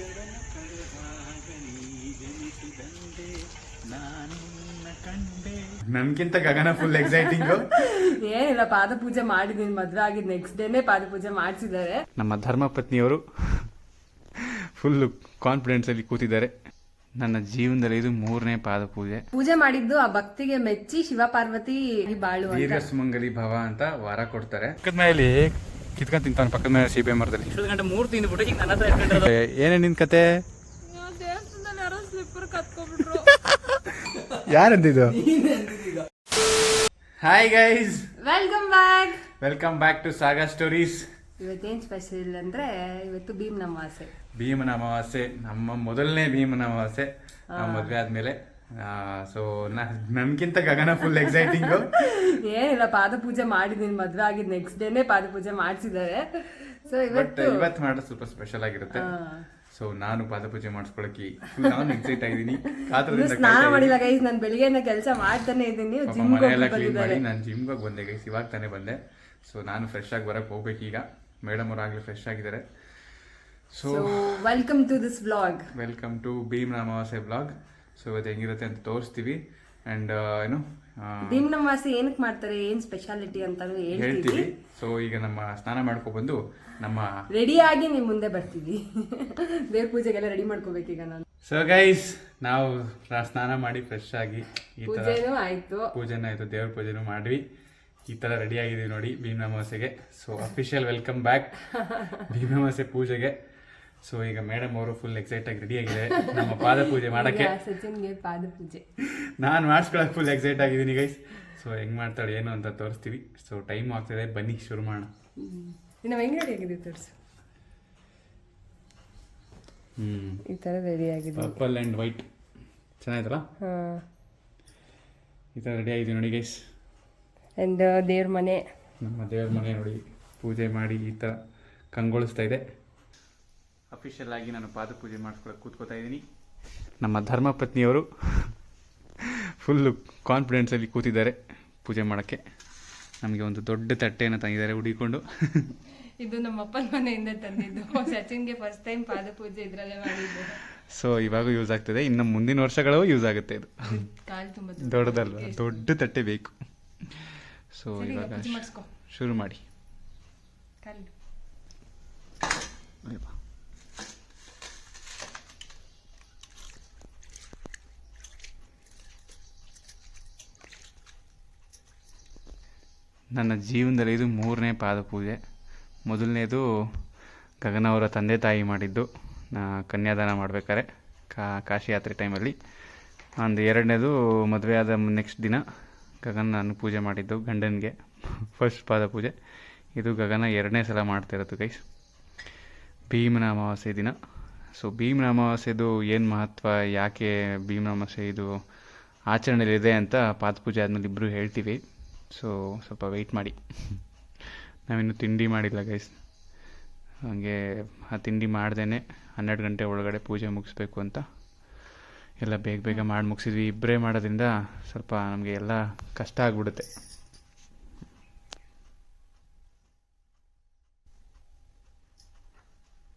ಗಗನ ನನ್ಗಿಂತ Gagana full exciting ಏನಿಲ್ಲ ಪಾದ ಪೂಜೆ ಮಾಡಿದೀನಿ ಮದ್ವೆ ಆಗಿದ್ ನೆಕ್ಸ್ಟ್ ಡೇನೆ ಪಾದ ಪೂಜೆ ಮಾಡಿಸಿದ್ದಾರೆ. ನಮ್ಮ ಫುಲ್ ಕಾನ್ಫಿಡೆನ್ಸ್ ಅಲ್ಲಿ ಕೂತಿದ್ದಾರೆ. ನನ್ನ ಜೀವನದಲ್ಲಿ ಇದು ಮೂರನೇ ಪಾದ ಪೂಜೆ ಪೂಜೆ ಮಾಡಿದ್ದು ಆ ಭಕ್ತಿಗೆ ಮೆಚ್ಚಿ ಶಿವ ಪಾರ್ವತಿ ಬಾಳು ಅಂತ. ದೀರ್ಘ ಸುಮಂಗಲಿ ಭವ ಅಂತ ವರ ಕೊಡ್ತಾರೆ. ಕಿತ್ಕೊಂಡ್ ತಿಂತಾನೆ ಪಕ್ಕದ ಮೇಲೆ ಸಿಬೆ ಮರದಲ್ಲಿ. ಗಂಟೆ ಮೂರು ತಿಂದ್ಬಿಟ್ಟು ಈಗ ನನ್ನ ಹತ್ರ ಇಟ್ಕೊಂಡಿರೋದು. ಏನೇ ನಿನ್ ಕತೆ? ಯಾರಂದಿದ್ದು? Hi guys welcome back welcome back to saga stories ಇವತ್ತೇನ್ special ಅಂದ್ರೆ ಇವತ್ತು ಭೀಮ್ ಅಮಾವಾಸ್ಯೆ. ಭೀಮನ ಅಮಾವಾಸ್ಯೆ ನಮ್ಮ ಮೊದಲನೇ ಭೀಮನ ಅಮಾವಾಸ್ಯೆ. ಮದ್ವೆ ಆದ್ಮೇಲೆ ಸೊ ನನ್ಗಿಂತ ಗಗನ ಫುಲ್ ಎಕ್ಸೈಟಿಂಗ್ ಏನಿಲ್ಲ ಪಾದ ಪೂಜೆ ಮಾಡಿದೀನಿ ಮದ್ವೆ ಆಗಿದ್ ನೆಕ್ಸ್ಟ್ ಡೇನೆ ಪಾದ ಪೂಜೆ ಮಾಡಿಸಿದ್ದಾರೆ. ಸೊ ಇವತ್ತು ಇವತ್ತು ಮಾಡೋದು ಸ್ವಲ್ಪ ಸ್ಪೆಷಲ್ ಆಗಿರುತ್ತೆ. ಸೊ ನಾನು ಪಾದಪೂಜೆ ಮಾಡಿಸ್ಕೊಳಕ್ಕೆ ನಾನು ಎಕ್ಸೈಟ್ ಆಗಿದ್ದೀನಿ. ಸ್ನಾನ ಮಾಡಿಲ್ಲ ಗೈಸ್ ನಾನು ಬೆಳಿಗ್ಗೆ ಕೆಲಸ ಮಾಡ್ತಾನೆ ಇದ್ದೀನಿ. ಜಿಮ್ ಮನೆಯೆಲ್ಲ ಕ್ಲೀನ್ ಮಾಡಿ ನಾನು ಜಿಮ್ಗೆ ಹೋಗಿ ಬಂದೆ ಗೈಸ್ ಇವಾಗ ತಾನೇ ಬಂದೆ. ಸೊ ನಾನು ಫ್ರೆಶ್ ಆಗಿ ಬರಕ್ಕೆ ಹೋಗ್ಬೇಕು ಈಗ. ಮೇಡಮ್ ಆಗಲೇ ಫ್ರೆಶ್ ಆಗಿದ್ದಾರೆ. So so welcome to this blog welcome to Bheem Amavasya blog so ಇವತ್ತು ಹೆಂಗಿರುತ್ತೆ ಅಂತ ತೋರಿಸ್ತೀವಿ. ಅಂಡ್ ಏನು ಆ, ಭೀಮ್ ಅಮಾವಾಸ್ಯೆ ಏನಕ್ಕೆ ಮಾಡ್ತಾರೆ? ಏನ್ ಸ್ಪೆಷಾಲಿಟಿ ಅಂತಾನು ಹೇಳ್ತೀವಿ. ಸೊ ಈಗ ನಮ್ಮ ಸ್ನಾನ ಮಾಡ್ಕೊಬಂದು ನಮ್ಮ ರೆಡಿ ಆಗಿ ನಿಮ್ ಮುಂದೆ ಬರ್ತೀವಿ. ದೇವ್ರ ಪೂಜೆಗೆಲ್ಲ ರೆಡಿ ಮಾಡ್ಕೋಬೇಕೀಗ ನಾನು. ಸೊ ಗೈಸ್ ನಾವು ಸ್ನಾನ ಮಾಡಿ ಫ್ರೆಶ್ ಆಗಿ ಈ ಥರ ಪೂಜೆನೂ ಆಯ್ತು. ಪೂಜೆನ ಆಯಿತು ದೇವ್ರ ಪೂಜೆನೂ ಮಾಡ್ವಿ. ಈ ಥರ ರೆಡಿ ಆಗಿದ್ದೀವಿ ನೋಡಿ Bheem ಅಮಾವಾಸ್ಯೆಗೆ so official welcome back Bheem Amavasya ಪೂಜೆಗೆ. ಸೊ ಈಗ ಮೇಡಮ್ ಅವರು ಫುಲ್ ಎಕ್ಸೈಟ್ ಆಗಿ ರೆಡಿ ಆಗಿದೆ ನಮ್ಮ ಪಾದ ಪೂಜೆ ಮಾಡಕ್ಕೆ ಸಚಿನ್ಗೆ ಪಾದ ಪೂಜೆ ನಾನು ಮಾಡಿಸ್ಕೊಳಕ್ಕೆ ಫುಲ್ ಎಕ್ಸೈಟ್ ಆಗಿದ್ದೀನಿ ಗೈಸ್ ಸೊ ಹೆಂಗ್ ಮಾಡ್ತಾಳೆ ಏನು ಅಂತ ತೋರಿಸ್ತೀವಿ. ಸೊ ಟೈಮ್ ಆಗ್ತಿದೆ ಬನ್ನಿ ಶುರು ಮಾಡೋಣ. ನಾವು ಹೆಂಗೆ ರೆಡಿ ತೋರಿಸು. ಈ ತರ ರೆಡಿ ಆಗಿದೆ. ಪರ್ಪಲ್ ಆ್ಯಂಡ್ ವೈಟ್ ಚೆನ್ನಾಗಿತ್ತಲ್ಲ? ಹಾ. ಈ ಥರ ರೆಡಿ ಆಗಿದೆ ನೋಡಿ ಗೈಸ್ ಅಂಡ್ ದೇವ್ರ ಮನೆ. ನಮ್ಮ ದೇವ್ರ ಮನೆ ನೋಡಿ ಪೂಜೆ ಮಾಡಿ ಈ ಥರ ಕಂಗೊಳಿಸ್ತಾ ಇದೆ. ಅಫಿಷಿಯಲ್ ಆಗಿ ನಾನು ಪಾದ ಪೂಜೆ ಮಾಡಿಸ್ಕೊಳಕ್ಕೆ ಕೂತ್ಕೋತಾ ಇದ್ದೀನಿ. ನಮ್ಮ ಧರ್ಮಪತ್ನಿಯವರು ಫುಲ್ಲು ಕಾನ್ಫಿಡೆನ್ಸಲ್ಲಿ ಕೂತಿದ್ದಾರೆ ಪೂಜೆ ಮಾಡೋಕ್ಕೆ. ನಮಗೆ ಒಂದು ದೊಡ್ಡ ತಟ್ಟೆಯನ್ನು ತಂದಿದ್ದಾರೆ ಹುಡಿಕೊಂಡು. ಇದು ನಮ್ಮ ಅಪ್ಪನ ಮನೆಯಿಂದ ತಂದಿದ್ದು. ಸಚಿನ್ಗೆ ಫಸ್ಟ್ ಟೈಮ್ ಪಾದಪೂಜೆ ಇದ್ರಲ್ಲೇ ಮಾಡಿದ್ದು. ಸೊ ಇವಾಗ ಯೂಸ್ ಆಗ್ತದೆ. ಇನ್ನು ಮುಂದಿನ ವರ್ಷಗಳೂ ಯೂಸ್ ಆಗುತ್ತೆ ಇದು. ಕಾಲು ತುಂಬ ದೊಡ್ಡದಲ್ವ? ದೊಡ್ಡ ತಟ್ಟೆ ಬೇಕು. ಸೊ ಇವಾಗ ಶುರು ಮಾಡಿ. ಕಾಲು. ನನ್ನ ಜೀವನದಲ್ಲಿ ಇದು ಮೂರನೇ ಪಾದ ಪೂಜೆ ಮೊದಲನೇದು ಗಗನ ಅವರ ತಂದೆ ತಾಯಿ ಮಾಡಿದ್ದು. ನಾ ಕನ್ಯಾದಾನ ಮಾಡ್ಬೇಕಾದ್ರೆ ಕಾ ಕಾಶಿ ಯಾತ್ರೆ ಟೈಮಲ್ಲಿ. ಒಂದು ಎರಡನೇದು ಮದುವೆ ಆದ ನೆಕ್ಸ್ಟ್ ದಿನ ಗಗನ ನಾನು ಪೂಜೆ ಮಾಡಿದ್ದು ಗಂಡನಿಗೆ. ಫಸ್ಟ್ ಪಾದಪೂಜೆ. ಇದು ಗಗನ ಎರಡನೇ ಸಲ ಮಾಡ್ತಿರೋದು ಗೈಸ್ ಭೀಮನ ಅಮಾವಾಸ್ಯೆ ದಿನ. ಸೊ ಭೀಮನ ಅಮಾವಾಸ್ಯೆದು ಏನು ಮಹತ್ವ, ಯಾಕೆ ಭೀಮನ ಅಮಾವಾಸ್ಯೆ ಇದು ಆಚರಣೆಯಲ್ಲಿದೆ ಅಂತ ಪಾದಪೂಜೆ ಆದಮೇಲೆ ಇಬ್ಬರು ಹೇಳ್ತೀವಿ. ಸೊ ಸ್ವಲ್ಪ ವೆಯ್ಟ್ ಮಾಡಿ. ನಾವಿನ್ನೂ ತಿಂಡಿ ಮಾಡಿಲ್ಲ ಗೈಸ್ ಹಾಗೆ ಆ ತಿಂಡಿ ಮಾಡ್ದೇ ಹನ್ನೆರಡು ಗಂಟೆ ಒಳಗಡೆ ಪೂಜೆ ಮುಗಿಸ್ಬೇಕು ಅಂತ. ಎಲ್ಲ ಬೇಗ ಬೇಗ ಮಾಡಿ ಮುಗಿಸಿದ್ವಿ. ಇಬ್ಬರೇ ಮಾಡೋದ್ರಿಂದ ಸ್ವಲ್ಪ ನಮಗೆ ಎಲ್ಲ ಕಷ್ಟ ಆಗಿಬಿಡುತ್ತೆ.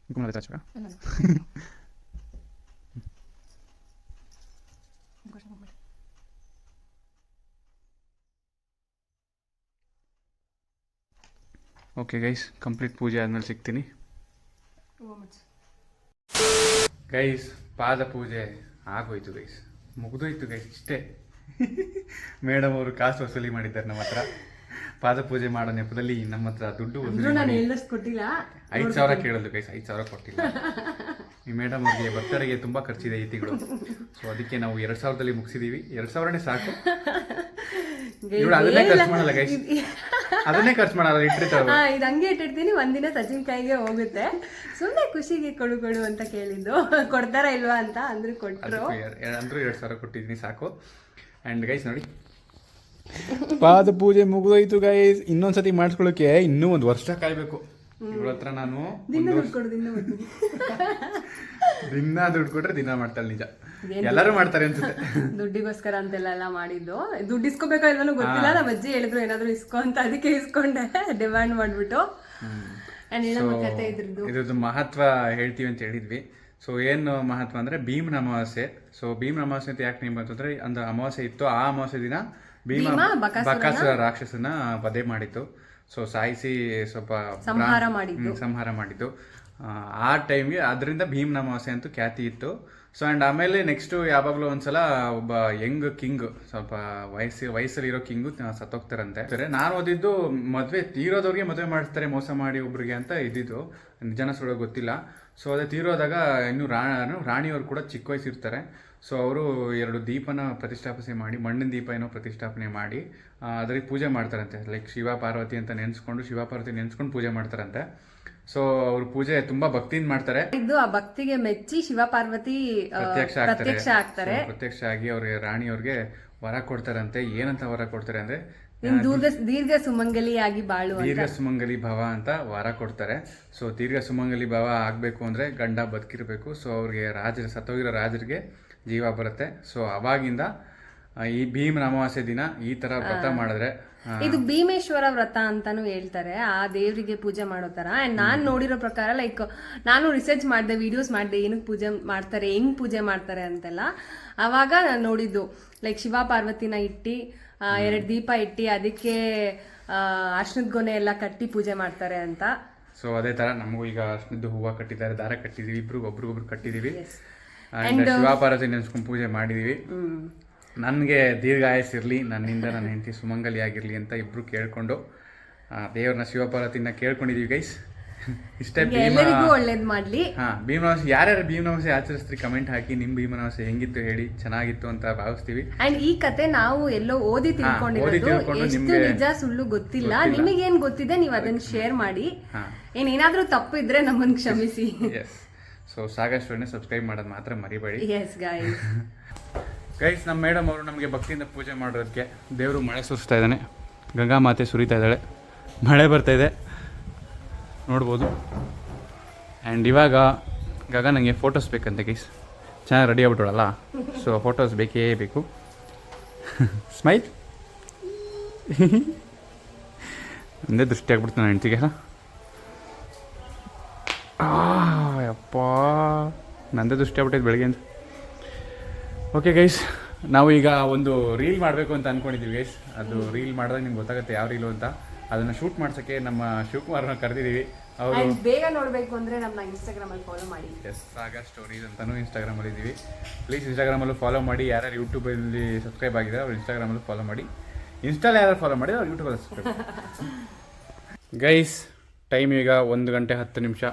ಓಕೆ ಗೈಸ್ ಕಂಪ್ಲೀಟ್ ಪೂಜೆ ಆದಮೇಲೆ ಸಿಗ್ತೀನಿ. ಗೈಸ್ ಪಾದ ಪೂಜೆ ಆಗೋಯ್ತು ಗೈಸ್ ಮುಗಿದೋಯ್ತು ಗೈಸ್ ಇಷ್ಟೇ. ಮೇಡಮ್ ಅವರು ಕಾಸು ವಸೂಲಿ ಮಾಡಿದ್ದಾರೆ ನಮ್ಮ ಹತ್ರ. ಪಾದ ಪೂಜೆ ಮಾಡೋ ನೆಪದಲ್ಲಿ ನಮ್ಮ ಹತ್ರ ದುಡ್ಡು ಕೊಟ್ಟಿಲ್ಲ. ಐದು ಸಾವಿರ ಕೇಳಲು ಗೈಸ್ ಐದು ಸಾವಿರ ಕೊಟ್ಟಿಲ್ಲ. ಈ ಮೇಡಮ್ ಅವ್ರಿಗೆ ಭಕ್ತರಿಗೆ ತುಂಬಾ ಖರ್ಚಿದೆ ಈ ತಿಂಗಳು. ಸೊ ಅದಕ್ಕೆ ನಾವು ಎರಡ್ ಸಾವಿರದಲ್ಲಿ ಮುಗಿಸಿದೀವಿ. ಎರಡ್ ಸಾವಿರನೇ ಸಾಕು. ಇವಳು ಅದನ್ನೇ ಖರ್ಚು ಮಾಡಲ್ಲ ಗೈಸ್ ಅದನ್ನೇ ಖರ್ಚು ಮಾಡಲ್ಲ ಇಟ್ಟಿರ್ತಾವೆ ಹಾ ಇದು ಹಂಗೆ ಇಟ್ಟಿರ್ತೀನಿ. ಒಂದಿನ ಸಚಿನ್ ಕೈಗೆ ಹೋಗುತ್ತೆ. ಸುಮ್ಮನೆ ಖುಷಿಗೆ ಕೊಡು ಕೊಡು ಅಂತ ಕೇಳಿದ್ದು. ಕೊಡ್ತಾರ ಇಲ್ವಾ ಅಂತ ಅಂದ್ರೆ ಕೊಟ್ಟರು ಅಂದ್ರೂ ಎರಡು ಸಾವಿರ ಕೊಟ್ಟಿದ್ದೀನಿ ಸಾಕು. ಅಂಡ್ ಗೈಸ್ ನೋಡಿ. ಪಾದ ಪೂಜೆ ಮುಗಿದೋಯ್ತು ಗೈಸ್ ಇನ್ನೊಂದ್ಸತಿ ಮಾಡಿಸ್ಕೊಳ್ಳೋಕೆ ಇನ್ನೂ ಒಂದು ವರ್ಷ ಕಾಯ್ಬೇಕು. ಇವಳ ಹತ್ರ ನಾನು ದುಡ್ಡು. ದಿನ ದುಡ್ಡು ಕೊಟ್ರೆ ದಿನ ಮಾಡ್ತಾಳೆ ನಿಜ. ಎಲ್ಲರೂ ಮಾಡ್ತಾರೆ ಅನ್ಸುತ್ತೆ. ದುಡ್ಡಿಗೋಸ್ಕರ ಅಂತೆಲ್ಲ ಎಲ್ಲ ಮಾಡಿದ್ದು. ದುಡ್ಡು ಇಸ್ಕೋಬೇಕೋ ಎಲ್ಲಾನು ಗೊತ್ತಿಲ್ಲ. ನಮ್ಮ ಅಜ್ಜಿ ಹೇಳಿದ್ರು ಏನಾದ್ರು ಇಸ್ಕೊ ಅಂತ. ಅದಕ್ಕೆ ಇಸ್ಕೊಂಡೆ. ಡಿಮ್ಯಾಂಡ್ ಮಾಡ್ಬಿಟ್ಟು. ಇದ್ರದ್ದು. ಮಹತ್ವ ಹೇಳ್ತೀವಿ ಅಂತ ಹೇಳಿದ್ವಿ. ಸೊ ಏನು ಮಹತ್ವ ಅಂದ್ರೆ ಭೀಮನ ಅಮಾವಾಸ್ಯೆ. ಸೊ ಭೀಮನ ಅಮಾವಾಸ್ಯೆ ಅಂತ ಯಾಕೆ ನೀವು ಅಂತಂದ್ರೆ ಒಂದು ಅಮಾವಾಸ್ಯೆ ಇತ್ತು. ಆ ಅಮಾವಾಸ್ಯೆ ದಿನ ಭೀಮ ಬಕಾಸುರ ರಾಕ್ಷಸನ ವಧೆ ಮಾಡಿತ್ತು. ಸೊ ಸಾಯಿಸಿ ಸ್ವಲ್ಪ ಸಂಹಾರ ಮಾಡಿದ್ದು. ಸಂಹಾರ ಮಾಡಿದ್ದು. ಆ, ಆ ಟೈಮ್ಗೆ ಅದರಿಂದ ಭೀಮನ ಅಮಾವಾಸ್ಯೆ ಅಂತೂ ಖ್ಯಾತಿ ಇತ್ತು. ಸೊ ಆ್ಯಂಡ್ ಆಮೇಲೆ ನೆಕ್ಸ್ಟು ಯಾವಾಗಲೂ ಒಂದ್ಸಲ ಒಬ್ಬ ಯಂಗ್ ಕಿಂಗ್ ಸ್ವಲ್ಪ ವಯಸ್ಸಿ ವಯಸ್ಸಲ್ಲಿರೋ ಕಿಂಗು ಸತ್ತೋಗ್ತಾರಂತೆ. ಸರಿ, ನಾನು ಓದಿದ್ದು ಮದುವೆ ತೀರೋದವ್ರಿಗೆ ಮದುವೆ ಮಾಡಿಸ್ತಾರೆ ಮೋಸ ಮಾಡಿ ಒಬ್ರಿಗೆ ಅಂತ ಇದ್ದಿದ್ದು ನಿಜನ ಸುಳ್ಳು ಗೊತ್ತಿಲ್ಲ. ಸೊ ಅದೇ ತೀರೋದಾಗ ಇನ್ನು ರಾಣಿ ರಾಣಿಯವರು ಕೂಡ ಚಿಕ್ಕ ವಯಸ್ಸಿರ್ತಾರೆ. ಸೊ ಅವರು ಎರಡು ದೀಪನ ಪ್ರತಿಷ್ಠಾಪನೆ ಮಾಡಿ, ಮಣ್ಣಿನ ದೀಪ ಏನೋ ಪ್ರತಿಷ್ಠಾಪನೆ ಮಾಡಿ ಅದರಿಗೆ ಪೂಜೆ ಮಾಡ್ತಾರಂತೆ. ಲೈಕ್ ಶಿವ ಪಾರ್ವತಿ ಅಂತ ನೆನೆಸ್ಕೊಂಡು, ಶಿವ ಪಾರ್ವತಿ ನೆನೆಸ್ಕೊಂಡು ಪೂಜೆ ಮಾಡ್ತಾರಂತೆ. ಸೊ ಅವ್ರ ಪೂಜೆ ತುಂಬಾ ಭಕ್ತಿಯಿಂದ ಮಾಡ್ತಾರೆ. ಇದು ಆ ಭಕ್ತಿಗೆ ಮೆಚ್ಚಿ ಶಿವ ಪಾರ್ವತಿ ಪ್ರತ್ಯಕ್ಷ ಆಗ್ತಾರೆ. ಪ್ರತ್ಯಕ್ಷ ಆಗಿ ಅವ್ರ ರಾಣಿ ಆಗಿ ಅವ್ರಿಗೆ ವರ ಕೊಡ್ತಾರಂತೆ. ಏನಂತ ವರ ಕೊಡ್ತಾರೆ ಅಂದ್ರೆ ನೀನ್ ದೀರ್ಘ ಸುಮಂಗಲಿ ಸುಮಂಗಲಿಯಾಗಿ ಬಾಳು ದೀರ್ಘ ಸುಮಂಗಲಿ ಭವ ಅಂತ ವರ ಕೊಡ್ತಾರೆ. ಸೊ ದೀರ್ಘ ಸುಮಂಗಲಿ ಭವ ಆಗಬೇಕು ಅಂದ್ರೆ ಗಂಡ ಬದುಕಿರಬೇಕು. ಸೊ ಅವ್ರಿಗೆ ರಾಜ ಸತ್ತೋಗಿರೋ ರಾಜರಿಗೆ ಜೀವ ಬರುತ್ತೆ. ಸೊ ಅವಾಗಿಂದ ಈ ಭೀಮ್ ಅಮಾವಾಸ್ಯ ದಿನ ಈ ತರ ವ್ರತ ಮಾಡಿದ್ರೆ ಇದು ಭೀಮೇಶ್ವರ ವ್ರತ ಅಂತಾನು ಹೇಳ್ತಾರೆ. ಆ ದೇವರಿಗೆ ಪೂಜೆ ಮಾಡೋ ತರ. ಅಂಡ್ ನಾನ್ ನೋಡಿರೋ ಪ್ರಕಾರ ಲೈಕ್ ನಾನು ರಿಸರ್ಚ್ ಮಾಡಿದೆ ವಿಡಿಯೋಸ್ ಮಾಡಿದೆ ಏನಕ್ಕೆ ಪೂಜೆ ಮಾಡ್ತಾರೆ ಹೆಂಗ್ ಪೂಜೆ ಮಾಡ್ತಾರೆ ಅಂತೆಲ್ಲ. ಅವಾಗ ನಾನು ನೋಡಿದ್ದು ಲೈಕ್ ಶಿವ ಪಾರ್ವತಿನ ಇಟ್ಟಿ ಎರಡು ದೀಪ ಇಟ್ಟಿ ಅದಕ್ಕೆ ಅರ್ಶನದ ಗೊನೆ ಎಲ್ಲ ಕಟ್ಟಿ ಪೂಜೆ ಮಾಡ್ತಾರೆ ಅಂತ. ಸೊ ಅದೇ ತರ ನಮಗೂ ಈಗ ಅರ್ಶನದ್ದು ಹೂವು ಕಟ್ಟಿದ್ದಾರೆ ದಾರ ಕಟ್ಟಿದೀವಿ ಇಬ್ರು ಒಬ್ರಿಗೊಬ್ರು ಕಟ್ಟಿದೀವಿ ಶಿವ ಪಾರ್ವತಿ ನೆನ್ಸ್ಕೊಂಡು ಪೂಜೆ ಮಾಡಿದ್ದೀವಿ. ಹ್ಮ್. ನನಗೆ ದೀರ್ಘಾಯಸ್ಸಿರಲಿ ನನ್ನಿಂದ ನನ್ನ ಹೆಂಡತಿ ಸುಮಂಗಲಿ ಆಗಿರಲಿ ಅಂತ ಇಬ್ರು ಕೇಳ್ಕೊಂಡು ದೇವ್ರನ್ನ ಶಿವಪಾರ್ವತಿನ ಕೇಳ್ಕೊಂಡಿದೀವಿ ಗೈಸ್ ಇಷ್ಟೇ ಭೀಮ ಎಲ್ಲರಿಗೂ ಒಳ್ಳೇದ್ ಮಾಡ್ಲಿ. ಹಾ ಭೀಮನವಾಸೆ ಯಾರ್ಯಾರು ಭೀಮನವಾಸಿ ಆಚರಿಸ್ತೀರಿ ಕಮೆಂಟ್ ಹಾಕಿ ನಿಮ್ಮ ಭೀಮನವಾಸಿ ಹೆಂಗಿತ್ತು ಹೇಳಿ ಚೆನ್ನಾಗಿತ್ತು ಅಂತ ಭಾವಿಸ್ತೀವಿ. ಅಂಡ್ ಈ ಕತೆ ನಾವು ಎಲ್ಲೋ ಓದಿ ತಿಳ್ಕೊಂಡಿರೋದು ತಿಳ್ಕೊಂಡು ಎಷ್ಟು ನಿಮ್ಗೆ ನಿಜ ಸುಳ್ಳು ಗೊತ್ತಿಲ್ಲ. ನಿಮಗೇನ್ ಗೊತ್ತಿದೆ ನೀವು ಅದನ್ನ ಶೇರ್ ಮಾಡಿ. ಹಾ. ತಪ್ಪು ಇದ್ರೆ ತಪ್ಪಿದ್ರೆ ನಮ್ಮನ್ನ ಕ್ಷಮಿಸಿ. ಎಸ್ ಸೊ ಸಾಗಷ್ಟು ಸಬ್ಸ್ಕ್ರೈಬ್ ಮಾಡೋದು ಮಾತ್ರ ಮರಿಬೇಡಿ. ಎಸ್ ಗಾಯ್ಸ್ ಗೈಸ್ ನಮ್ಮ ಮೇಡಮ್ ಅವರು ನಮಗೆ ಭಕ್ತಿಯಿಂದ ಪೂಜೆ ಮಾಡೋದಕ್ಕೆ ದೇವರು ಮಳೆ ಸುರಿಸ್ತಾ ಇದ್ದಾನೆ. ಗಂಗಾ ಮಾತೆ ಸುರಿತಾ ಇದ್ದಾಳೆ. ಮಳೆ ಬರ್ತಾ ಇದೆ. ನೋಡ್ಬೋದು. ಆ್ಯಂಡ್ ಇವಾಗ ಗಗ ನನಗೆ ಫೋಟೋಸ್ ಬೇಕಂತೆ ಗೈಸ್ ಚೆನ್ನಾಗಿ ರೆಡಿ ಆಗ್ಬಿಟ್ಟೋಳಲ್ಲ ಸೊ ಫೋಟೋಸ್ ಬೇಕೇ ಬೇಕು. ಸ್ಮೈಲ್ ಒಂದೇ ದೃಷ್ಟಿ ಆಗ್ಬಿಡ್ತು ನನ್ನ ಹೆಂಡ್ತಿಗೆ ಯಪ್ಪ. ನಂದೇ ದೃಷ್ಟಿ ಆಗ್ಬಿಟ್ಟಿದ್ದು ಬೆಳಗ್ಗೆ ಓಕೆ ಗೈಸ್ ನಾವು ಈಗ ಒಂದು ರೀಲ್ ಮಾಡಬೇಕು ಅಂತ ಅನ್ಕೊಂಡಿದ್ದೀವಿ ಗೈಸ್ ಅದು ರೀಲ್ ಮಾಡಿದಾಗ ನಿಮ್ಗೆ ಗೊತ್ತಾಗುತ್ತೆ ಯಾವ ರೀಲು ಅಂತ. ಅದನ್ನು ಶೂಟ್ ಮಾಡ್ಸೋಕ್ಕೆ ನಮ್ಮ ಶಿವಕುಮಾರ್ನ ಕರೆದಿದ್ದೀವಿ. ಅವರು ಬೇಗ ನೋಡಬೇಕು ಅಂದರೆ ನಮ್ಮ ಇನ್ಸ್ಟಾಗ್ರಾಮಲ್ಲಿ ಫಾಲೋ ಮಾಡಿ. ಎಸ್ ಸಾಗಾ ಸ್ಟೋರೀಸ್ ಅಂತಲೂ ಇನ್ಸ್ಟಾಗ್ರಾಮಲ್ಲಿ ಇದ್ದೀವಿ. ಪ್ಲೀಸ್ ಇನ್ಸ್ಟಾಗ್ರಾಮಲ್ಲೂ ಫಾಲೋ ಮಾಡಿ. ಯಾರ್ಯಾರು ಯೂಟ್ಯೂಬಲ್ಲಿ ಸಬ್ಸ್ಕ್ರೈಬ್ ಆಗಿದ್ದಾರೆ ಅವ್ರು ಇನ್ಸ್ಟಾಗ್ರಾಮಲ್ಲೂ ಫಾಲೋ ಮಾಡಿ. ಇನ್ಸ್ಟಾಲ್ ಯಾರು ಫಾಲೋ ಮಾಡಿ ಅವ್ರು ಯೂಟ್ಯೂಬಲ್ಲಿ ಸಬ್ಸ್ಕ್ರೈಬ್ ಗೈಸ್ ಟೈಮ್ ಈಗ ಒಂದು ಗಂಟೆ ಹತ್ತು ನಿಮಿಷ.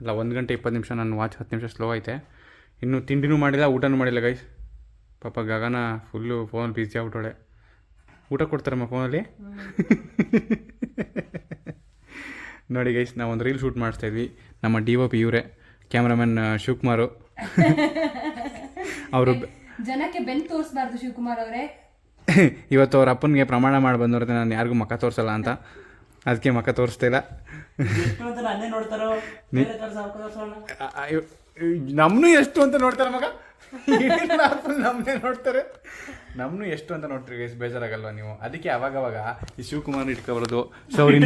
ಅಲ್ಲ ಒಂದು ಗಂಟೆ ಇಪ್ಪತ್ತು ನಿಮಿಷ. ನಾನು ವಾಚ್ ಹತ್ತು ನಿಮಿಷ ಸ್ಲೋ ಐತೆ. ಇನ್ನು ತಿಂಡಿನೂ ಮಾಡಿಲ್ಲ ಊಟನೂ ಮಾಡಿಲ್ಲ ಗೈಸ್ ಪಾಪ ಗಗನ ಫುಲ್ಲು ಫೋನ್ ಬಿಸಿ ಆಗ್ಬಿಟ್ಟೋಳೆ ಊಟ ಕೊಡ್ತಾರಮ್ಮ ಫೋನಲ್ಲಿ ನೋಡಿ ಗೈಸ್ ನಾವು ಒಂದು ರೀಲ್ ಶೂಟ್ ಮಾಡಿಸ್ತಾ ಇದ್ವಿ. ನಮ್ಮ ಡಿ ಒ ಪಿ ಇವರೇ ಕ್ಯಾಮ್ರಾಮನ್ ಶಿವಕುಮಾರು. ಅವರು ಜನಕ್ಕೆ ಬೆನ್ ತೋರಿಸಬಾರ್ದು ಶಿವಕುಮಾರ್ ಅವರೇ. ಇವತ್ತು ಅವ್ರ ಅಪ್ಪನಿಗೆ ಪ್ರಮಾಣ ಮಾಡಿ ಬಂದವ್ರೆ ನಾನು ಯಾರಿಗೂ ಮಕ್ಕ ತೋರಿಸಲ್ಲ ಅಂತ. ಅದಕ್ಕೆ ಮಕ್ಕ ತೋರಿಸ್ತಾ ಇಲ್ಲ. ಎಷ್ಟು ಅಂತ ನೋಡ್ತಾರೆ ಮಗ? ನೋಡ್ತಾರೆ ಮಗ ನಮ್ಮನ್ನೇ ನೋಡ್ತಾರೆ. ನಮ್ನು ಎಷ್ಟು ಅಂತ ನೋಡ್ತೀರಿ ಗೈಸ್ ಬೇಜಾರಾಗಲ್ವಾ ನೀವು? ಅದಕ್ಕೆ ಅವಾಗ ಅವಾಗ ಈ ಶಿವಕುಮಾರ್ ಇಟ್ಕೊಬಾರ್ದು ಶೌರ್ಯ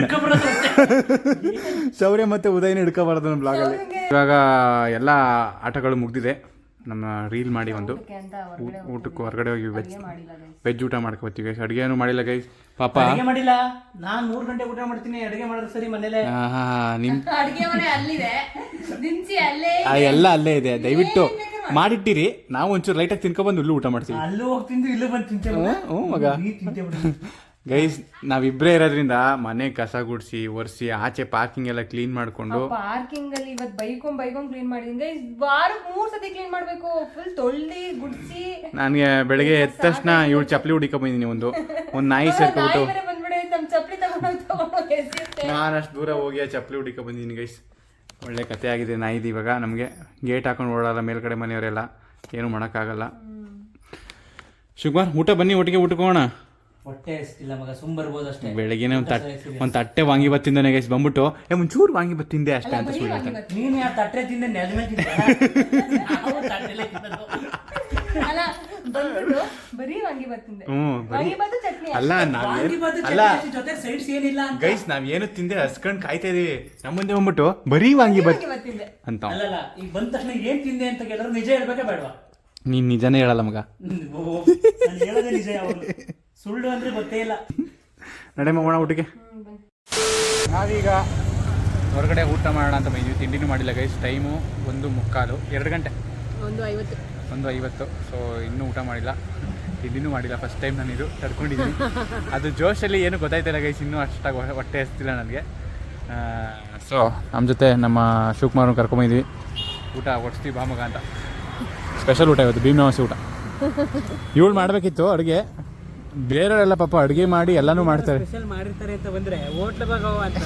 ಶೌರ್ಯ ಮತ್ತೆ ಉದಯನ ಇಟ್ಕೋಬಾರ್ದು ನಮ್ಮ ಬ್ಲಾಗಲ್ಲಿ ಇವಾಗ ಎಲ್ಲ ಆಟಗಳು ಮುಗ್ದಿದೆ. ನಮ್ಮ ರೀಲ್ ಮಾಡಿ ಒಂದು ಊಟಕ್ಕೆ ಹೊರಗಡೆ ಹೋಗಿ ವೆಜ್. ವೆಜ್ ಊಟ ಮಾಡ್ಕೋತೀವಿ ಗೈಸ್ ಅಡುಗೆನೂ ಮಾಡಿಲ್ಲ ಗೈಸ್ ಪಾಪ ಅಡುಗೆ ಮಾಡಿಲ್ಲ. ನಾನು ಮೂರು ಗಂಟೆ ಊಟ ಮಾಡ್ತೀನಿ. ಅಡಿಗೆ ಮಾಡಿದ್ರೆ ಸರಿ ಮನೇಲೆ. ಆಹಾ, ಅಡುಗೆ ಮನೆ ಅಲ್ಲಿದೆ. ದಿನಸಿ ಅಲ್ಲೇ ಆ, ಎಲ್ಲ ಅಲ್ಲೇ ಇದೆ. ದಯವಿಟ್ಟು ಮಾಡಿಟ್ಟಿರಿ. ನಾವು ಒಂಚೂರು ಲೈಟಾಗಿ ತಿನ್ಕೊಂಡ್ಬಂದು ಇಲ್ಲೂ ಊಟ ಮಾಡ್ತೀವಿ. ಅಲ್ಲೂ ಹೋಗಿ ತಿಂದು ಇಲ್ಲೂ ಬಂದು ತಿಂತೇವೆ ಹ್ಞೂ ಮಗ. ನೀ ತಿಂತೆ ಬಿಡು. ಗೈಸ್ ನಾವಿಬ್ರೇ ಇರೋದ್ರಿಂದ ಮನೆ ಕಸ ಗುಡಿಸಿ ಒರೆಸಿ ಆಚೆ ಪಾರ್ಕಿಂಗ್ ಎಲ್ಲ ಕ್ಲೀನ್ ಮಾಡ್ಕೊಂಡು ಪಾರ್ಕಿಂಗ್ ಅಲ್ಲಿ ಇವತ್ತು ಬೈಕೊಂಡ್ ಬೈಕೊಂಡ್ ಕ್ಲೀನ್ ಮಾಡಿದೀನಿ. ಗೈಸ್ ವಾರಕ್ಕೆ ಮೂರ್ ಸತಿ ಕ್ಲೀನ್ ಮಾಡ್ಬೇಕು. ಫುಲ್ ತೊಳ್ದಿ ಗುಡ್ಸಿ. ನನಗೆ ಬೆಳಗ್ಗೆ ಎದ್ದ ತಕ್ಷಣ ಇವಳು ಚಪ್ಪಲಿ ಹುಡಿಕೊಂಬಂದಿನಿ ಒಂದು. ಒಂದು ನಾಯಿ ಸೇರ್ಕೊಬಿಟ್ಟು ನಾನು ಅಷ್ಟು ದೂರ ಹೋಗಿ ಆ ಚಪ್ಪಲಿ ಬಂದೀನಿ ಗೈಸ್ ಒಳ್ಳೆ ಕತೆ ಆಗಿದೆ ನಾಯಿದು ಇವಾಗ. ನಮಗೆ ಗೇಟ್ ಹಾಕೊಂಡು ಓಡಲ್ಲ ಮೇಲ್ಗಡೆ ಮನೆಯವರೆಲ್ಲ. ಏನು ಮಾಡೋಕ್ಕಾಗಲ್ಲ. ಶಿವಕುಮಾರ್ ಊಟ ಬನ್ನಿ ಒಟ್ಟಿಗೆ ಊಟಕ್ಕೆ ಹೋಗೋಣ? ಹೊಟ್ಟೆ ಎಷ್ಟಿಲ್ಲ ಮಗ. ಸುಮ್ ಬರ್ಬೋದು ಅಷ್ಟೇ. ಬೆಳಗ್ಗೆನೆ ಒಂದು ತಟ್ಟೆ ಒಂದು ತಟ್ಟೆ ವಾಂಗಿ ಬತ್ ತಿಂದಾನೆ ಗೈಸ್ ಬಂದ್ಬಿಟ್ಟು ಏ ಒಂಚೂರು ವಾಂಗಿ ಬತ್ತಿಂದೆ ಅಷ್ಟೇ ಅಂತ ಸುಳ್ಳು ಹೇಳ್ತಾನೆ ನೀನ್ ಯಾರು ತಟ್ಟೆ ತಿಂದೆ ನೆಲ ಮೇಲೆ ತಿಂದೆ ನಾವು ತಟ್ಟೆಲೆ ತಿನ್ನೋದು ಅಲ್ಲ ಬಂದ್ಬಿಟ್ಟು ಬರೀ ತಿಂದೆ ಹ್ಞೂ ಬರೀ ವಾಂಗಿಬಾತು ಚಟ್ನಿ ಅಲ್ಲ ನಾವೇನು ವಾಂಗಿಬಾತು ಅಲ್ಲ ಚಟ್ನಿ ಜೊತೆ ಸೈಡ್ಸ್ ಏನಿಲ್ಲ ಅಂತ. ಗೈಸ್ ನಾವ್ ಏನು ತಿಂದೆ ಹಸ್ಕೊಂಡ್ ಕಾಯ್ತಾ ಇದೀವಿ. ನಮ್ಮ ಮುಂದೆ ಬಂದ್ಬಿಟ್ಟು ಬರೀ ವಾಂಗಿ ಬತ್ತಿ ಅಂತ. ಅವ. ಅಲ್ಲಲ್ಲ ಈಗ ಬಂದ ತಕ್ಷಣ ಏನ್ ತಿಂದೆ ಅಂತ ಕೇಳಿದ್ರೆ ನಿಜ ಹೇಳ್ಬೇಕಾ ಬೇಡವಾ? ನೀನ್ ನಿಜನೇ ಹೇಳಲ್ಲ ಮಗ. ಹೇಳೋದೇ ನಿಜ ಸುಳ್ಳು ಅಂದ್ರೆ ಗೊತ್ತೇ ಇಲ್ಲ. ನಡೆ ಮಗೋಣ ಊಟಕ್ಕೆ. ನಾವೀಗ ಹೊರಗಡೆ ಊಟ ಮಾಡೋಣ ಅಂತ ಬಂದಿದ್ವಿ. ತಿಂಡಿನೂ ಮಾಡಿಲ್ಲ ಗೈಸ್ ಟೈಮು ಒಂದು ಮುಕ್ಕಾಲು. ಎರಡು ಗಂಟೆ. ಒಂದು ಐವತ್ತು. ಒಂದು ಐವತ್ತು. ಸೊ ಇನ್ನೂ ಊಟ ಮಾಡಿಲ್ಲ. ತಿಂಡಿನೂ ಮಾಡಿಲ್ಲ. ಫಸ್ಟ್ ಟೈಮ್ ನಾನು ಇದು ತಡ್ಕೊಂಡಿದ್ದೀನಿ ಅದು ಜೋಶಲ್ಲಿ ಏನು ಗೊತ್ತಾಯ್ತಿಲ್ಲ ಗೈಸ್ ಇನ್ನೂ ಅಷ್ಟಾಗಿ ಹೊ- ಹೊಟ್ಟೆ ಹಸ್ತಿಲ್ಲ ನನಗೆ. ಸೊ ನಮ್ಮ ಜೊತೆ ನಮ್ಮ ಶಿವಕುಮಾರ್ನ ಕರ್ಕೊಂಬಂದಿದ್ವಿ. ಊಟ ಹೊಡ್ಸ್ತೀವಿ ಬಾಮಗ ಅಂತ. ಸ್ಪೆಷಲ್ ಊಟ ಇವತ್ತು. ಭೀಮನವಾಸಿ ಊಟ. ಇವಳು ಮಾಡಬೇಕಿತ್ತು ಅಡುಗೆ. ಬೇರೆಯವರೆಲ್ಲ ಪಾಪ ಅಡುಗೆ ಮಾಡಿ ಎಲ್ಲಾನು ಮಾಡ್ತಾರೆ. ಸ್ಪೆಷಲ್ ಮಾಡಿರ್ತಾರೆ ಅಂತ ಬಂದ್ರೆ ಹೋಟ್ಲ್ ಭಾಗವ ಅಂತ.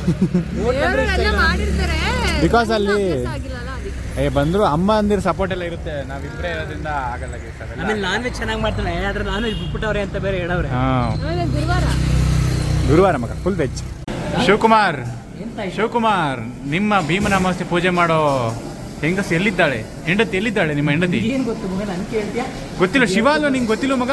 ಎಲ್ಲ ಮಾಡಿರ್ತಾರೆ. ಬಿಕಾಸ್ ಅಲ್ಲಿ ಏ ಬಂದ್ರು ಅಮ್ಮ ಅಂದಿರ ಸಪೋರ್ಟ್ ಎಲ್ಲ ಇರುತ್ತೆ. ನಾವಿಬ್ರೇ ಇರೋದ್ರಿಂದ ಆಗಲ್ಲ ಆಮೇಲೆ ನಾನ್ ವೆಜ್ ಚೆನ್ನಾಗಿ ಮಾಡ್ತಾನೆ. ಆದ್ರೆ ನಾನು ವೆಜ್ ಬಿಟ್ಬಿಟ್ಟವ್ರೆ ಅಂತ ಬೇರೆ ಹೇಳವ್ರೆ. ಹಾಂ. ಗುರುವಾರ? ಗುರುವಾರ ಮಗ ಫುಲ್ ವೆಜ್ ಶಿವಕುಮಾರ್ ಶಿವಕುಮಾರ್ ನಿಮ್ಮ ಭೀಮನ ಅಮಾವಾಸ್ಯೆ ಪೂಜೆ ಮಾಡೋ ಹೆಂಗಸ್ ಎಲ್ಲಿದ್ದಾಳೆ? ಹೆಂಡತಿ ಎಲ್ಲಿದ್ದಾಳೆ ನಿಮ್ಮ ಹೆಂಡತಿ? ಏನ್ ಗೊತ್ತು ಮಗ? ನನ್ ಕೇಳ್ತೀಯ? ಗೊತ್ತಿಲ್ಲ ಶಿವ ಅಲ್ವಾ ನಿಂಗೆ ಗೊತ್ತಿಲ್ಲ ಮಗ?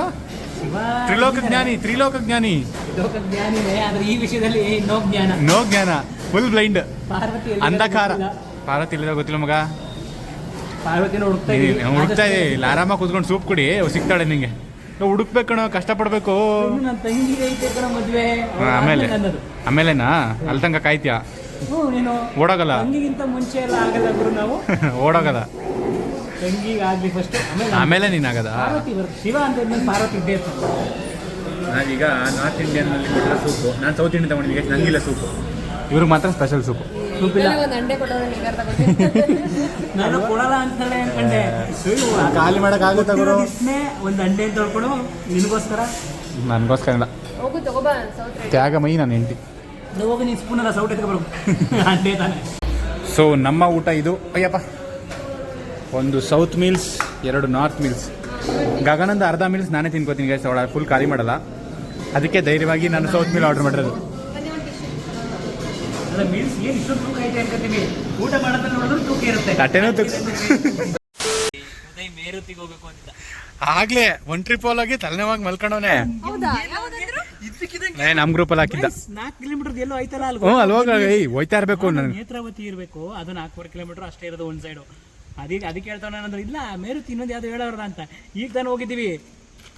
ತ್ರಿಲೋಕ ಜ್ಞಾನಿ ತ್ರಿಲೋಕ ಜ್ಞಾನಿ ಲೋಕ ಜ್ಞಾನಿನೇ ಆದ್ರೆ ಈ ವಿಷಯದಲ್ಲಿ ನೋ ಜ್ಞಾನ. ನೋ ಜ್ಞಾನ ಫುಲ್ ಬ್ಲೈಂಡ್ ಪಾರ್ವತಿ ಎಲ್ಲಿದೆ ಅಂಧಕಾರ. ಗೊತ್ತಿಲ್ಲ. ಪಾರ್ವತಿ ಇಲ್ಲದ ಗೊತ್ತಿಲ್ಲ ಮಗ? ಪಾರ್ವತಿನ ಹುಡುಕ್ತಾ ನೀನ್ ಇದೀವಿ. ಹುಡುಕ್ತಾ ಇದೆ ಇಲ್ಲ ಆರಾಮಾಗಿ ಕೂತ್ಕೊಂಡು ಸೂಪ್ ಕುಡಿ ಸಿಗ್ತಾಳೆ ನಿಂಗೆ. ಹುಡುಕ್ಬೇಕು ಕಣೋ ಕಷ್ಟಪಡ್ಬೇಕು. ಇನ್ನು ನನ್ನ ತಂಗಿಗೆ ಐತೆ ಕಣ ಮದ್ವೆ. ಅವ್ಳು ಹಾ, ಆಮೇಲೆ. ಆದ್ಮೇಲೆ ನನ್ನದು. ಆಮೇಲೆನಾ? ಅಲ್ಲಿ ತನಕ ಕಾಯ್ತೀಯ? ಹ್ಞೂ ನೀನು ಓಡೋಗಲ್ಲ. ತಂಗಿಗಿಂತ ಮುಂಚೆ ಎಲ್ಲ ಆಗಲ್ಲ ಗುರು ನಾವು. ಓಡೋಗಲ್ಲ. ತಂಗಿಗೆ ಆಗಲಿ ಫಸ್ಟ್ ಆಮೇಲೆ ಆಮೇಲೆ ನೀನಾಗದ? ಪಾರ್ವತಿ ಬರುತ್ತೆ. ಶಿವ ಅಂತ ಇದ್ಮೇಲೆ ಪಾರ್ವತಿ ಇದ್ದೇ ಇರ್ತಾನೆ ನಾವೀಗ ನಾರ್ತ್ ಇಂಡಿಯನ್ನಲ್ಲಿ ಕೊಟ್ಟರೆ ಸೂಪು. ನಾನು ಸೌತ್ ಇಂಡಿಯನ್ ತಗೊಂಡಿದ್ದೆ ನಂಗಿಲ್ಲ ಸೂಪು. ಇವ್ರಿಗೆ ಮಾತ್ರ ಸ್ಪೆಷಲ್ ಸೂಪು. ಇಲ್ಲ. ಒಂದು ಅಂಡೆ ಕೊಟ್ಟವ್ರೆ ನಿಂಗಾರ ನಾನು ಕೊಡಲ್ಲ ಅಂತಲೇ ಅನ್ಕಂಡೆ ಖಾಲಿ ಮಾಡೋಕ್ಕಾಗುತ್ತೆ ಗುರು? ದಿಸ್ನೆ ಒಂದು ಅಂಡೆ ಅಂತ ಹೇಳ್ಕೊಡು. ನಿನಗೋಸ್ಕರ. ನನಗೋಸ್ಕರ ಇಲ್ಲ. ಹೋಗು ತಗೋಬಾ ಸೌತ್ ರೆಡಿ ತ್ಯಾಗ ಮೈ ನಾನು ಹೆಂಡತಿ. ಹೋಗಿ ನೀನು ಸ್ಪೂನ್ ಎಲ್ಲ ಸೌಟ್ ಎತ್ಕೊಬರ್ಬೇಕು ಅಂಡೆ ತಾನೆ. ಸೊ ನಮ್ಮ ಊಟ ಇದು. ಅಯ್ಯಪ್ಪ. ಒಂದು ಸೌತ್ ಮೀಲ್ಸ್ ಎರಡು ನಾರ್ತ್ ಮೀಲ್ಸ್ ಗಗನಂದ ಅರ್ಧ ಮೀಲ್ಸ್ ನಾನೇ ತಿನ್ಕೋತೀನಿ ಗೈಸ್ ಅವಳ ಫುಲ್ ಖಾಲಿ ಮಾಡಲ್ಲ. ಅದಕ್ಕೆ ಧೈರ್ಯವಾಗಿ ನಾನು ಸೌತ್ ಮೀಲ್ ಆರ್ಡರ್ ಮಾಡಿರೋದು. ತಟ್ಟೆನೂ ಅಂತ. ಆಗ್ಲೇ ಒನ್ ಟ್ರಿಪ್ ಹೋಗಿ ತಲೆನೋವಾಗಿ ಮಲ್ಕೊಂಡವನೆ ಹೌದಾ? ಗ್ರೂಪ್ ಅಲ್ಲಿ ನಮ್ಮ ಗ್ರೂಪಲ್ಲಿ ಹಾಕಿದ್ದ. ನಾಲ್ಕು ಕಿಲೋಮೀಟರ್ ಎಲ್ಲೋ ಐತಲ್ಲ ಅಲ್ಲಿ ಹೋಗ್ತಾ ಇರ್ಬೇಕು ಏಯ್ ಹೋಯ್ತಾ ಇರಬೇಕು ನನಗೆ ನೇತ್ರಾವತಿ ಇರಬೇಕು ಅದು ನಾಲ್ಕೂವರೆ ಕಿಲೋಮೀಟರ್ ಅಷ್ಟೇ ಇರೋದು ಒಂದ್ ಸೈಡು ಅದಕ್ಕೆ ಅದಕ್ಕೆ ಹೇಳ್ತಾವ ಅಂದ್ರೆ ಇಲ್ಲ ಮೇರುತಿ ಇನ್ನೊಂದು ಯಾವ್ದು ಹೇಳೋರ್ದ ಅಂತ. ಈಗ ತಾನು ಹೋಗಿದ್ದೀವಿ.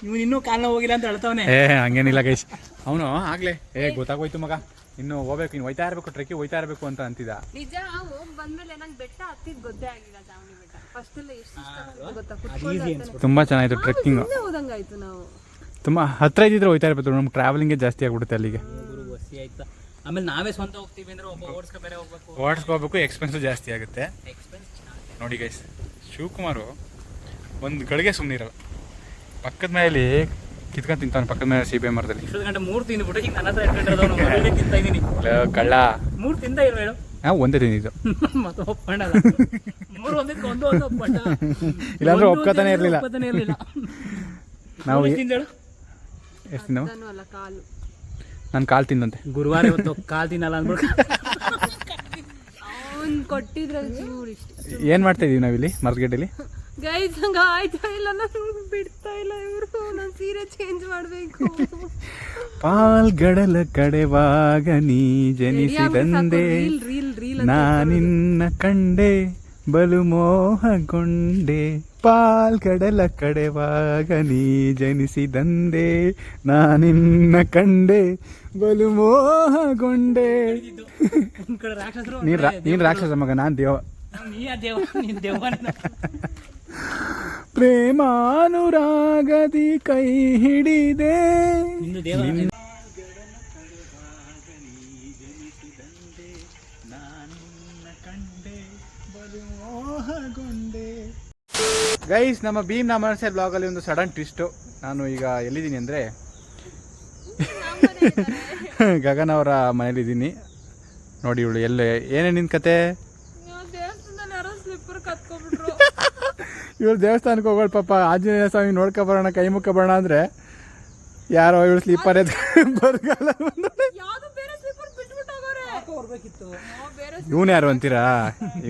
ಇವ್ನು ಇನ್ನೂ ಕಾಲ್ನ ಹೋಗಿಲ್ಲ ಅಂತ ಹೇಳ್ತಾವನೆ. ಏ ಹಂಗೇನಿಲ್ಲ ಗೈಸ್. ಅವನು ಆಗ್ಲೇ. ಏ ಗೊತ್ತಾಗೋಯ್ತು ಮಗ. ಇನ್ನು ಹೋಗ್ಬೇಕು ಇನ್ನು ಹೋಯ್ತಾ ಇರಬೇಕು ಟ್ರೆಕ್ಕಿ ಹೋಯ್ತಾ ಇರಬೇಕು ಅಂತ ಅಂತಿದ್ದ. ನಿಜ ಹೋಗ್ ಬಂದ್ಮೇಲೆ ನಂಗೆ ಬೆಟ್ಟ ಹತ್ತಿದ್ ಗೊತ್ತೇ ಆಗಿಲ್ಲ ಬೆಟ್ಟ. ಫಸ್ಟ್ ಎಲ್ಲ ಎಷ್ಟು ಗೊತ್ತಾ? ಕುತ್ಕೊಂಡು. ತುಂಬ ಚೆನ್ನಾಗಿತ್ತು ಟ್ರೆಕ್ಕಿಂಗ್ ಹಿಂದೆ ಹೋದಂಗಾಯ್ತು ನಾವು. ತುಂಬ ಹತ್ರ ಇದ್ದಿದ್ರೆ ಹೋಯ್ತಾ ಇರ್ಬೇಕು ನಮ್ಗೆ ಟ್ರಾವೆಲಿಂಗೇ ಜಾಸ್ತಿ ಆಗ್ಬಿಡುತ್ತೆ ಅಲ್ಲಿಗೆ. ಆಮೇಲೆ ನಾವೇ ಸ್ವಂತ ಹೋಗ್ತೀವಿ ಅಂದ್ರೆ ಒಬ್ಬ ಓಡಿಸ್ಕೊ ಬೇರೆ ಹೋಗ್ಬೇಕು. ಓಡಿಸ್ಕೋಬೇಕು ಎಕ್ಸ್ಪೆನ್ಸು ಜಾಸ್ತಿ ಆಗುತ್ತೆ. ನೋಡಿ ಗೈಸ್ ಶಿವಕುಮಾರು ಒಂದು ಗಳಿಗೆ ಸುಮ್ಮನಿರಲ್ಲ ಪಕ್ಕದ ಮೇಲೆ ಕಿತ್ಕೊಂಡು ತಿಂತಾನೆ ಪಕ್ಕದ ಮೇಲೆ ಸಿ ಬಿ ಮರದಲ್ಲಿ ಗಂಟೆ ಮೂರು ತಿಂದ್ಬಿಟ್ಟು ಈಗ ನನ್ನ ಹತ್ರ ತಿಂತಾ ಇದೀನಿ ಕಳ್ಳ. ಮೂರು ತಿಂದ ಇಲ್ಲ ಹೇಳು? ನಾವು ಒಂದೇ ತಿಂದಿದ್ದು ಮತ್ತೆ ಒಪ್ಪಣ್ಣಲ್ಲ ಮೂರು ಒಂದಕ್ಕೆ ಒಂದು ಒಂದು ಒಪ್ಪಣ್ಣ ಇಲ್ಲಾಂದ್ರೆ ಒಂದು ಇರಲಿಲ್ಲ ಒಂದಿದ್ರೆ ಇರ್ಲಿಲ್ಲ. ಒಪ್ಕೋತಾನೆ ಇರ್ಲಿಲ್ಲ. ನಾವು ಮೂರು ಎಷ್ಟು ತಿಂದವು? ನಾನು ಅಲ್ಲ ಕಾಲು. ನಾನು ಕಾಲು ತಿಂದಂತೆ. ಗುರುವಾರ ಇವತ್ತು ಕಾಲ್ ತಿನ್ನಲ್ಲ ಅಂದ್ಬಿಟ್ಟು ಅವ್ನ್ ಕೊಟ್ಟಿದ್ರಲ್ಲಿ ಚೂರು ಇಷ್ಟ. ಏನು ಮಾಡ್ತಾ ಇದೀವಿ ನಾವಿಲ್ಲಿ ಮರಗಡ್ಡೆಲಿ ಗೈಸ್ ಹಂಗ ಆಯ್ತಾ ಇಲ್ಲ? ನಾನು ಬಿಡ್ತಾ ಇಲ್ಲ ಇವರು. ನಾನು ಸೀರೆ ಚೇಂಜ್ ಮಾಡ್ಬೇಕು. ಪಾಲ್ಗಡಲ ಕಡೆವಾಗ ನೀ ಜನಿಸಿದಂದೆ ರೀಲ್ ನಿನ್ನ ರೀಲ್ ನಾನಿನ್ನ ಕಂಡೆ. ಬಲು ಮೋಹಗೊಂಡೆ ಪಾಲ್ಗಡಲ ಕಡೆವಾಗ ನೀ ಜನಿಸಿದಂದೆ ನಾನಿನ್ನ ಕಂಡೆ. ಬಲು ಮೋಹಗೊಂಡೆ. ನೀನ್ ನೀನ್ ರಾಕ್ಷಸ ಮಗ, ನಾನ್ ದೇವ. ಪ್ರೇಮಾನುರಾಗದಿ ಕೈ ಹಿಡಿದೆ. ಗೈಸ್ ನಮ್ಮ ಭೀಮ್ ನಮರ್ಸೆ ಬ್ಲಾಗಲ್ಲಿ ಒಂದು ಸಡನ್ ಟ್ವಿಸ್ಟು ನಾನು ಈಗ ಎಲ್ಲಿದ್ದೀನಿ ಅಂದರೆ ಗಗನ್ ಅವರ ಮನೇಲಿದ್ದೀನಿ ನೋಡಿ ಇವಳು ಎಲ್ಲ ಏನೇ ನಿನ್ ಕತೆ? ದೇವಸ್ಥಾನದಲ್ಲಿ ಯಾರೋ ಸ್ಲಿಪ್ಪರ್ ಇವಳು ದೇವಸ್ಥಾನಕ್ಕೆ ಹೋಗೋಳು ಪಾಪ. ಆಂಜನೇಯ ಸ್ವಾಮಿ ನೋಡ್ಕೊ ಬರೋಣ ಕೈ ಮುಖ ಬರೋಣ ಅಂದರೆ ಯಾರೋ ಇವಳು ಸ್ಲೀಪರ್ ಬರಗಾಲ ಬೇರೆ ಸ್ಲಿಪ್ಪರ್ ಬಿಟ್ಬಿಟ್ಟು ಹೋಗೋರೆ ಬರ್ಬೇಕಿತ್ತು ಬೇರೆ ಇವನು ಯಾರು ಅಂತೀರಾ?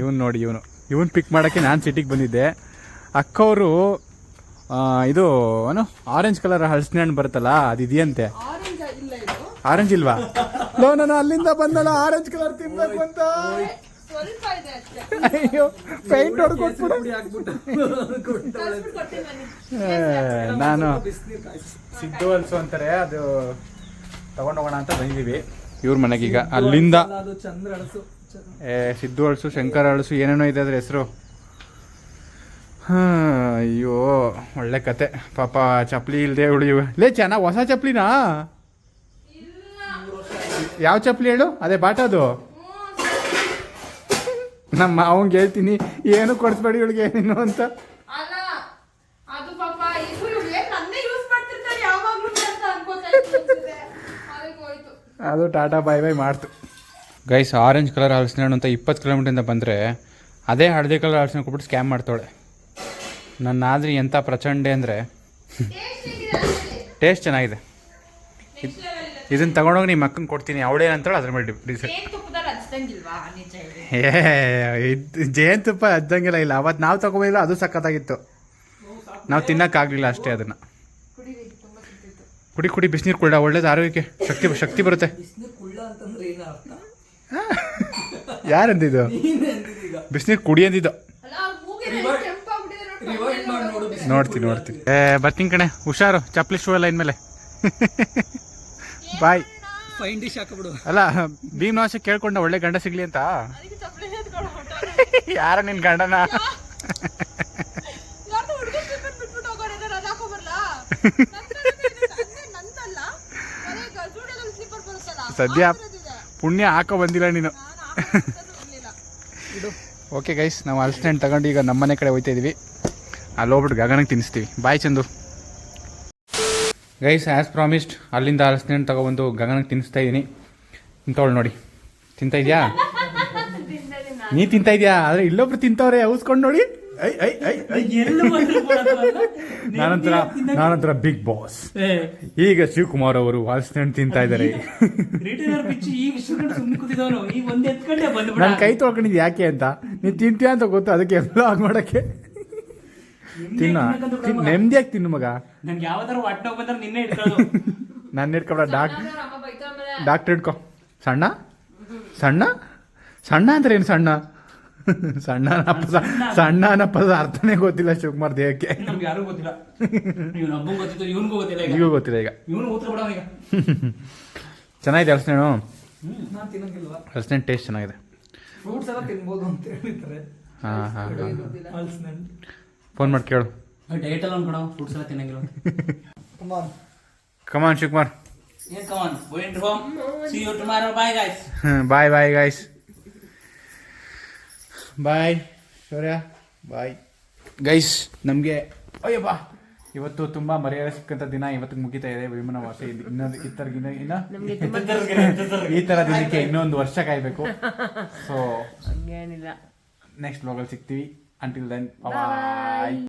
ಇವನ್ ನೋಡಿ ಇವನು. ಇವನ್ ಪಿಕ್ ಮಾಡೋಕ್ಕೆ ನಾನು ಸಿಟಿಗೆ ಬಂದಿದ್ದೆ. ಅಕ್ಕವರು ಆ, ಇದು ಏನು ಆರೆಂಜ್ ಕಲರ್ ಹಳಸಿನ ಹಣ್ಣು ಬರುತ್ತಲ್ಲ ಅದು ಇದೆಯಂತೆ. ಆರೆಂಜ್ ಇಲ್ಲ ಇದು. ಆರೆಂಜ್ ಇಲ್ವಾ? ಲೋ ನಾನು ಅಲ್ಲಿಂದ ಬಂದಲ್ಲ ಆರೆಂಜ್ ಕಲರ್ ತಿನ್ಬೇಕು ಅಂತ. ಸ್ವಲ್ಪ ಇದೆ ಅಷ್ಟೇ. ಅಯ್ಯೋ ಪೈಂಟ್ ನಾನು ಸಿದ್ದು ಹಲ್ಸು ಅಂತಾರೆ ಅದು ತಗೊಂಡೋಗೋಣ ಅಂತ ಬಂದಿದ್ದೀವಿ ಇವ್ರ ಮನೆಗೀಗ ಅಲ್ಲಿಂದ. ಅಳಸು. ಏ ಸಿದ್ದು ಹಳಸು ಶಂಕರ ಅಳಸು ಏನೇನೋ ಇದೆ ಅದ್ರ ಹೆಸರು. ಅಯ್ಯೋ ಒಳ್ಳೆ ಕತೆ. ಪಾಪ ಚಪ್ಪಲಿ ಇಲ್ಲದೆ ಉಳಿಯುವ. ಲೇ ಚೆನ್ನಾಗಿ ಹೊಸ ಚಪ್ಪಲಿನಾ? ಯಾವ ಚಪ್ಪಲಿ ಹೇಳು? ಅದೇ ಬಾಟದು. ನಮ್ಮ ಅವಂಗೆ ಹೇಳ್ತೀನಿ ಏನು ಕೊಡಿಸ್ಬೇಡಿ ಇವಳಿಗೆ ನೀನು ಅಂತ. ಅದು ಪಾಪ ಇವ್ರು ಏನ್ ನನ್ನೇ ಯೂಸ್ ಮಾಡ್ತಿರ್ತಾರೆ ಯಾವಾಗ್ಲೂ ಅಂತ ಅನ್ಕೋತಾ ಇದ್ದೆ ಅದಕ್ಕೆ ಹೋಯ್ತು. ಅದು ಟಾಟಾ ಬಾಯ್ ಬೈ ಮಾಡ್ತು. ಗೈಸ್ ಆರೆಂಜ್ ಕಲರ್ ಹಲಸಿನ ಹಣ್ಣು ಅಂತ ಇಪ್ಪತ್ತು ಕಿಲೋಮೀಟರಿಂದ ಬಂದರೆ ಅದೇ ಹಳದಿ ಕಲರ್ ಹಲಸಿನ ಕೊಟ್ಬಿಟ್ಟು ಸ್ಕ್ಯಾಮ್ ಮಾಡ್ತಾಳೆ ನನ್ನ ಆದ್ರಿ ಎಂಥ ಪ್ರಚಂಡೆ ಅಂದರೆ ಟೇಸ್ಟ್ ಚೆನ್ನಾಗಿದೆ. ಇದನ್ನ ತಗೊಂಡೋಗಿ ನಿಮ್ಮ ಮಕ್ಕನ ಕೊಡ್ತೀನಿ. ಅವಳೇನಂತಾಳೆ ಅದ್ರ ಮೇಲೆ ಡಿಸೈಡ್ ಏ ಇದು ಜೇನುತುಪ್ಪ ಹಚ್ಚಂಗಿಲ್ಲ ಇಲ್ಲ ಅವತ್ತು ನಾವು ತಗೊಂಡಿಲ್ಲ ಅದು ಸಖತ್ತಾಗಿತ್ತು. ನಾವು ತಿನ್ನೋಕ್ಕಾಗಲಿಲ್ಲ ಅಷ್ಟೇ ಅದನ್ನು. ಕುಡಿ ಕುಡಿ ಬಿಸಿನೀರು ಕುಳ್ಳ ಒಳ್ಳೇದು ಆರೋಗ್ಯಕ್ಕೆ ಶಕ್ತಿ ಶಕ್ತಿ ಬರುತ್ತೆ. ಬಿಸಿನೀರು ಕುಳ್ಳ ಅಂತಂದ್ರೆ ಏನ ಅರ್ಥ? ಯಾರಂದಿದ್ದು ಬಿಸಿನೀರು ಕುಡಿ ಅಂದಿದ್ದು. ನೋಡ್ತೀನಿ ನೋಡ್ತೀನಿ. ಏ ಬರ್ತೀನಿ ಕಣೆ. ಹುಷಾರು. ಚಪ್ಪಲಿ ಶೂ ಎಲ್ಲ ಇನ್ಮೇಲೆ. ಬಾಯ್ ಫೈನ್ ಡಿಶ್ ಹಾಕಬಿಡು. ಅಲ್ಲ ಭೀಮನಾಶ ಕೇಳ್ಕೊಂಡ ಒಳ್ಳೆ ಗಂಡ ಸಿಗ್ಲಿ ಅಂತ. ಯಾರ ನಿನ್ ಗಂಡನ? ಸದ್ಯ ಪುಣ್ಯ ಹಾಕೋ ಬಂದಿಲ್ಲ ನೀನು. ಓಕೆ ಗೈಸ್ ನಾವು ಅಲ್ಸ್ಟ್ಯಾಂಡ್ ತಗೊಂಡು ಈಗ ನಮ್ಮನೆ ಕಡೆ ಹೋಗ್ತಾ ಇದೀವಿ. ಅಲ್ಲಿ ಹೋಗ್ಬಿಟ್ಟು ಗಗನಕ್ಕೆ ತಿನ್ನಿಸ್ತೀವಿ. Bye Chandu. Guys as promised ಅಲ್ಲಿಂದ ಹಲಸಿನ ಹಣ್ಣು ತಗೊಬಂದು ಗಗನಕ್ಕೆ ತಿನ್ನಿಸ್ತಾ ಇದ್ದೀನಿ ತಿಂತವಳು ನೋಡಿ. ತಿಂತಾ ಇದೆಯಾ? ನೀ ತಿಂತಾ ಇದೆಯಾ? ಆದರೆ ಇಲ್ಲೊಬ್ರು ತಿಂತವ್ರೆ ಔಸ್ಕೊಂಡು ನೋಡಿ. ಐ ಐ ಐ ಐ. ಎಲ್ಲ ಬಂದ್ರು ಕೊಡೋದಲ್ಲ? ನಾನಂತರ ನಾನಂತರ ಬಿಗ್ ಬಾಸ್ ಈಗ ಶಿವಕುಮಾರ್ ಅವರು ಹಲಸಿನ ಹಣ್ಣು ತಿಂತಾ ಇದ್ದಾರೆ. ನನ್ನ ಕೈ ತೊಳ್ಕೊಂಡಿದ್ದು ಯಾಕೆ ಅಂತ. ನೀನು ತಿಂತೀಯ ಅಂತ ಗೊತ್ತು ಅದಕ್ಕೆ ಎಲ್ಲ ಆಗಿ ಮಾಡೋಕ್ಕೆ. ತಿನ್ನ. ತಿನ್ ನೆಮ್ಮದಿಯಾಗಿ ತಿನ್ನು ಮಗ. ನನ್ಗೆ ಯಾವ್ದಾರು ಹೊಟ್ಟೆ ಬಂದ್ರೆ ನಿನ್ನೆ ಇಟ್ಕೊಳ್ಳೋದು. ನಾನು ಹಿಡ್ಕೊಬೇಡ ಡಾಕ್ ಡಾಕ್ಟರ್ ಹಿಡ್ಕೊ. ಸಣ್ಣ? ಸಣ್ಣ? ಸಣ್ಣ ಅಂದ್ರೆ ಏನು ಸಣ್ಣ? ಸಣ್ಣ ಸಣ್ಣ ಅನ್ನಪ್ಪದ ಪದ ಅರ್ಥನೇ ಗೊತ್ತಿಲ್ಲ ಶಿವಕುಮಾರ್ ದೇಹಕ್ಕೆ. ನಮ್ಗೆ ಯಾರು ಗೊತ್ತಿಲ್ಲ. ಇವ್ನ ಹಬ್ಬಂಗ್ ಗೊತ್ತಿತ್ತು ಇವನ್ಗೂ ಗೊತ್ತಿಲ್ಲ ಈಗ. ಈಗೂ ಗೊತ್ತಿಲ್ಲ ಈಗ. ಇವನು ಉತ್ತರ ಬಿಡವ ಈಗ. ಚೆನ್ನಾಗಿದೆ ಹಲಸಿನ ಹ್ಮ್. ನಾನು ತಿನ್ನಂಗಿಲ್ವಾ? ಹಲಸಿನ ಟೇಸ್ಟ್ ಚೆನ್ನಾಗಿದೆ. ಫ್ರೂಟ್ಸ್ ಎಲ್ಲ ತಿನ್ಬೋದು ಅಂತ ಹೇಳ್ತಾರೆ ಹಾಂ ಹಾಂ ಹಾಂ. ಹಲಸಿನ ಫೋನ್ ಮಾಡಿ ಕೇಳು. ಡಯಟ್ ಎಲ್ಲ ಅನ್ಕೊಣ ಫ್ರೂಟ್ಸ್ ಎಲ್ಲ ತಿನ್ನಂಗಿಲ್ಲ. Come on come on Shivakumar. ಏನ್ come on going home see you tomorrow bye guys bye bye guys bye Shaurya. Bye guys ನಮಗೆ ಅಯ್ಯಪ್ಪ ಇವತ್ತು ತುಂಬ ಮರ್ಯಾದೆ ಸಿಕ್ಕಂಥ ದಿನ ಇವತ್ತು ಮುಗಿತಾ ಇದೆ. ವಿಮಾನ ವಾಸ ಇನ್ನೊಂದು ಇತ್ತರ್ಗಿನ ಇನ್ನ ಈ ಥರ ದಿನಕ್ಕೆ ಇನ್ನೊಂದು ವರ್ಷ ಕಾಯಬೇಕು. ಸೊ ಹಂಗೇನಿಲ್ಲ. ನೆಕ್ಸ್ಟ್ ಬ್ಲಾಗಲ್ಲಿ ಸಿಗ್ತೀವಿ. Until then bye